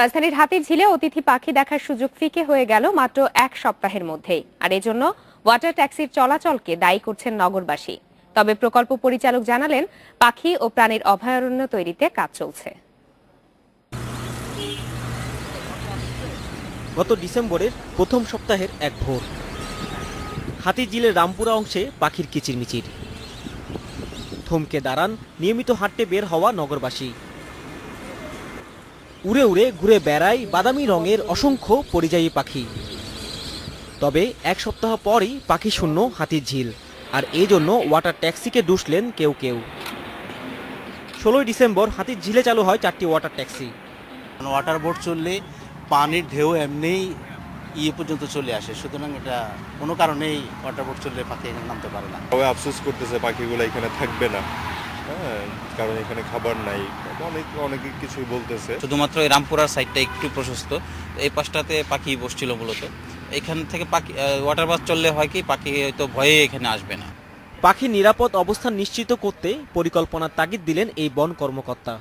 রাজধানীর হাতির ঝিলে অতিথি পাখি দেখার সুযোগ ফিকে হয়ে গেল মাত্র এক সপ্তাহের মধ্যেই। আর এজন্য ওয়াটার ট্যাক্সির চলাচলকে দায়ী করছেন নগরবাসী। তবে প্রকল্প পরিচালক জানালেন, পাখি ও প্রাণীর অভয়ারণ্য তৈরিতে কাজ চলছে। গত ডিসেম্বরের প্রথম সপ্তাহের এক ভোর হাতিঝিলের রামপুরা অংশে পাখির কিচিরমিচির। থমকে দাঁড়ান নিয়মিত হাঁটতে বের হওয়া নগরবাসী। উড়ে উড়ে ঘুরে বেড়ায় বাদামি রঙের অসংখ্য পরিযায়ী পাখি। তবে এক সপ্তাহ পরই পাখি শূন্য হাতির ঝিল আর এই জন্য ওয়াটার ট্যাক্সিকে দুষলেন কেউ কেউ। ষোলোই ডিসেম্বর হাতির ঝিলে চালু হয় চারটি ওয়াটার ট্যাক্সি। ওয়াটার বোর্ড চললে পানির ঢেউ এমনিই ইয়ে পর্যন্ত চলে আসে সুতরাং এটা কোনো কারণেই ওয়াটার বোর্ড চললে পাখি এখানে নামতে পারে না। সবাই আফসোস করতেছে পাখিগুলো এখানে থাকবে না। হ্যাঁ কারণ এখানে খাবার নাই। অনেক অনেকে কিছুই বলতেছে। শুধুমাত্র এই রামপুরার সাইডটা একটু প্রশস্ত। তো এই পাশটাতে পাখি বসছিল মূলত। এখান থেকে পাখি ওয়াটার বাস চললে হয় কি পাখি হয়তো ভয়ে এখানে আসবে না। পাখির নিরাপদ অবস্থান নিশ্চিত করতে পরিকল্পনার তাগিদ দিলেন এই বন কর্মকর্তা।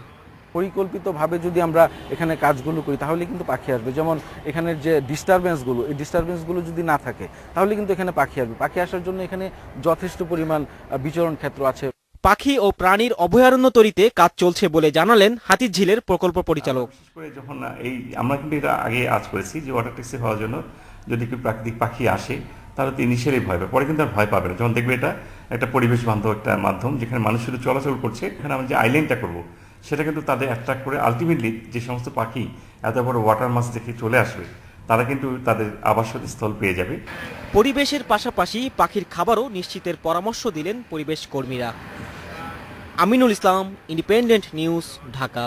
পরিকল্পিতভাবে যদি আমরা এখানে কাজগুলো করি তাহলে কিন্তু পাখি আসবে। যেমন এখানের যে ডিস্টারবেন্সগুলো এই ডিস্টারবেন্সগুলো যদি না থাকে তাহলে কিন্তু এখানে পাখি আসবে। পাখি আসার জন্য এখানে যথেষ্ট পরিমাণ বিচরণ ক্ষেত্র আছে। পাখি ও প্রাণীর অভয়ারণ্য তৈরিতে কাজ চলছে বলে জানালেন হাতির ঝিলের প্রকল্প পরিচালক। যখন এই আমরা কিন্তু এটা আগে আজ করেছি যে ওয়াটার ট্যাক্সি হওয়ার জন্য যদি একটু প্রাকৃতিক পাখি আসে তাহলে তো ইনিশিয়ালি ভয় পাবে পরে কিন্তু আর ভয় পাবে না। যখন দেখবে এটা একটা পরিবেশ বান্ধব একটা মাধ্যম যেখানে মানুষ শুধু চলাচল করছে এখানে আমরা যে আইল্যান্ডটা করব সেটা কিন্তু তাদের অ্যাট্রাক্ট করে আলটিমেটলি যে সমস্ত পাখি এত বড় ওয়াটার মাছ দেখে চলে আসবে তারা কিন্তু তাদের আবাসস্থল স্থল পেয়ে যাবে। পরিবেশের পাশাপাশি পাখির খাবারও নিশ্চিতের পরামর্শ দিলেন পরিবেশ কর্মীরা। Aminul Islam independent news Dhaka